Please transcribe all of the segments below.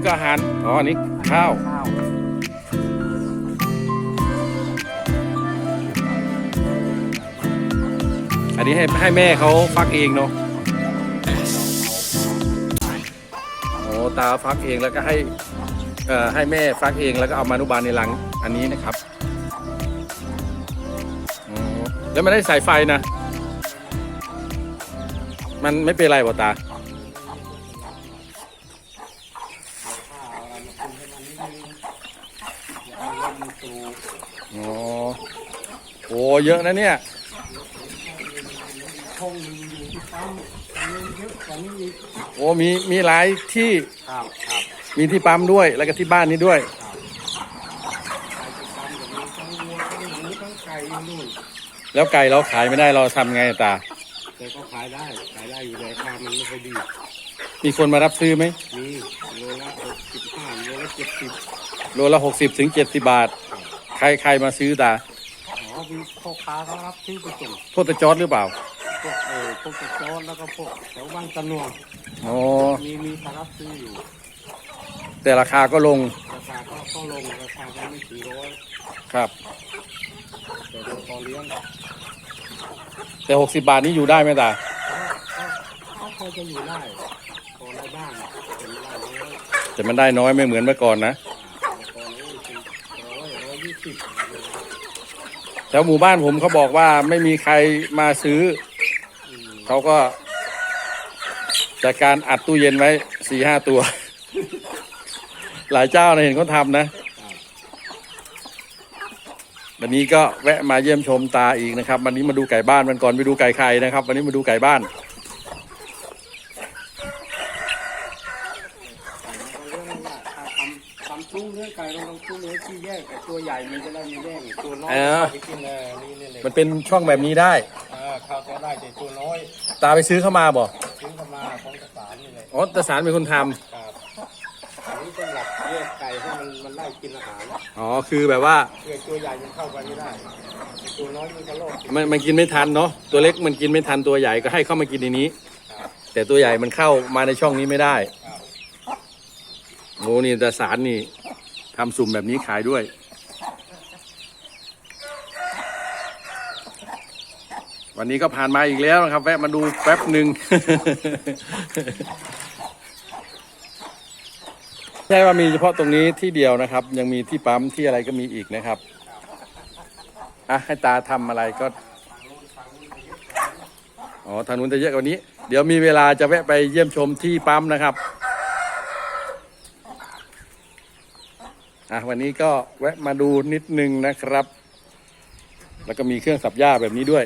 นี่ก็อาหาร อ๋อ อันนี้ข้าว อันนี้ให้ให้แม่เขาฟักเองเนาะโอ้ตาฟักเองแล้วก็ให้ เอ่อ ให้แม่ฟักเองแล้วก็เอามานุบาลในรัง อันนี้นะครับแล้วไม่ได้สายไฟนะ มันไม่เป็นไรบ่ตา ข้าวอะไรมาคุมให้มันนิดนึงอย่าให้ลมมันตู อ๋อ โอ้เยอะนะเนี่ยห้องหนึงอยู่ที่ปั๊มอันนี้เยอะกว่านี้อีกโอ้มีมีหลายที่ครับครับมีที่ปั๊มด้วยแล้วก็ที่บ้านนี้ด้วยใครจะทำแบบนี้ทั้งวัวทั้งหมูทั้งไก่นู่นแล้วไก่เราขายไม่ได้เราทำไงตา แต่ก็ขายได้ขายได้อยู่แต่ราคามันไม่ค่อยดีมีคนมารับซื้อไหมมีโลละหกสิบห้าโลละเจ็ดสิบโลละหกสิบถึงเจ็ดสิบาท ใครใครมาซื้อตา อ๋อมีพ่อค้าเขารับซื้อไปส่งโทษตะจอดหรือเปล่าพวกเออพวกกระโจนแล้วก็พวกแถวบางตะนวงอ๋อมีมีเขารับซื้ออยู่แต่ราคาก็ลงราคาก็ก็ลงราคาก็ไม่ถึงร้อยครับ แต่โดยพอเลี้ยงก็แต่หกสิบาทนี้อยู่ได้ไหมตาก็ก็พอจะอยู่ได้พอได้บ้างเป็นไม่ได้ร้อยแต่มันได้น้อยไม่เหมือนเมื่อก่อนนะแต่พอนี้เป็นร้อยร้อยยี่สิบ แถวหมู่บ้านผมเขาบอกว่าไม่มีใครมาซื้ออเขาก็จัดการอัดตู้เย็นไว้สี่ห้าตัว หลายเจ้านะเห็นเขาทำนะ วันนี้ก็แวะมาเยี่ยมชมตาอีกนะครับ วันนี้มาดูไก่บ้านมันก่อนไปดูไก่ไข่นะครับ วันนี้มาดูไก่บ้าน ไก่มันก็เลี้ยงว่าถ้าทำทำ ซุ้งเลี้ยงไก่เราต้องซุ้งเลี้ยงที่แยกแต่ตัวใหญ่มันจะได้มีแยกตัวน้อยเออ ไปกินเลยนี่นี่เลยมันเป็นช่องแบบนี้ได้เออข้าวตัวได้แต่ตัวน้อยตาไปซื้อเข้ามาบ่ซื้อเข้ามาของกระสานนี่เลยอ๋อตาสารเป็นคนทำครับอันนี้ต้องหลักแยกไก่ให้มันมันไล่กินอาหารอ๋อคือแบบว่าเพื่อตัวใหญ่มันเข้าไปไม่ได้ตัวน้อยมันก็โลดมันมันกินไม่ทันเนาะตัวเล็กมันกินไม่ทันตัวใหญ่ก็ให้เข้ามากินในนี้ ครับแต่ตัวใหญ่มันเข้ามาในช่องนี้ไม่ได้ครับโอ้นี่ตาสารนี่ ทำสุ่มแบบนี้ขายด้วย วันนี้ก็ผ่านมาอีกแล้วนะครับ แวะมาดูแป๊บหนึ่งใช่ว่ามีเฉพาะตรงนี้ที่เดียวนะครับ ยังมีที่ปั๊มที่อะไรก็มีอีกนะครับอะให้ตาทำอะไรก็อ๋อทางนู้นจะเยอะกว่านี้ เดี๋ยวมีเวลาจะแวะไปเยี่ยมชมที่ปั๊มนะครับ อะวันนี้ก็แวะมาดูนิดนึงนะครับ แล้วก็มีเครื่องสับหญ้าแบบนี้ด้วย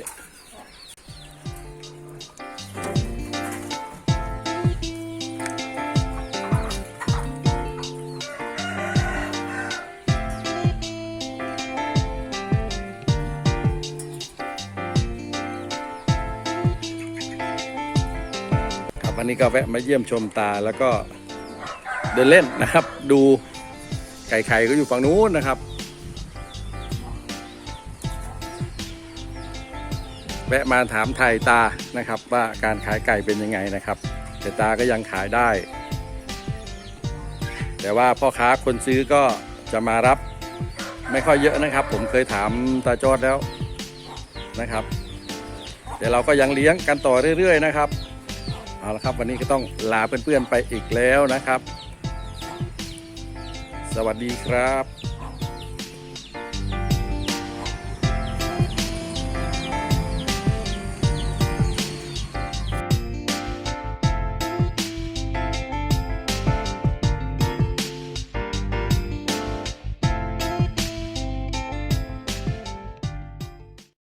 ครับวันนี้ก็แวะมาเยี่ยมชมตาแล้วก็เดินเล่นนะครับ ดู ก่ไข่ก็อยู่ฝั่งนู้นนะครับ แวะมาถามไทยตานะครับ ว่าการขายไก่เป็นยังไงนะครับ แต่ตาก็ยังขายได้ แต่ว่าพ่อค้าคนซื้อก็จะมารับไม่ค่อยเยอะนะครับ ผมเคยถามตาจอดแล้วนะครับแต่เราก็ยังเลี้ยงกันต่อเรื่อยๆนะครับเอาละครับ วันนี้ก็ต้องลาเพื่อนๆไปอีกแล้วนะครับ สวัสดีครับ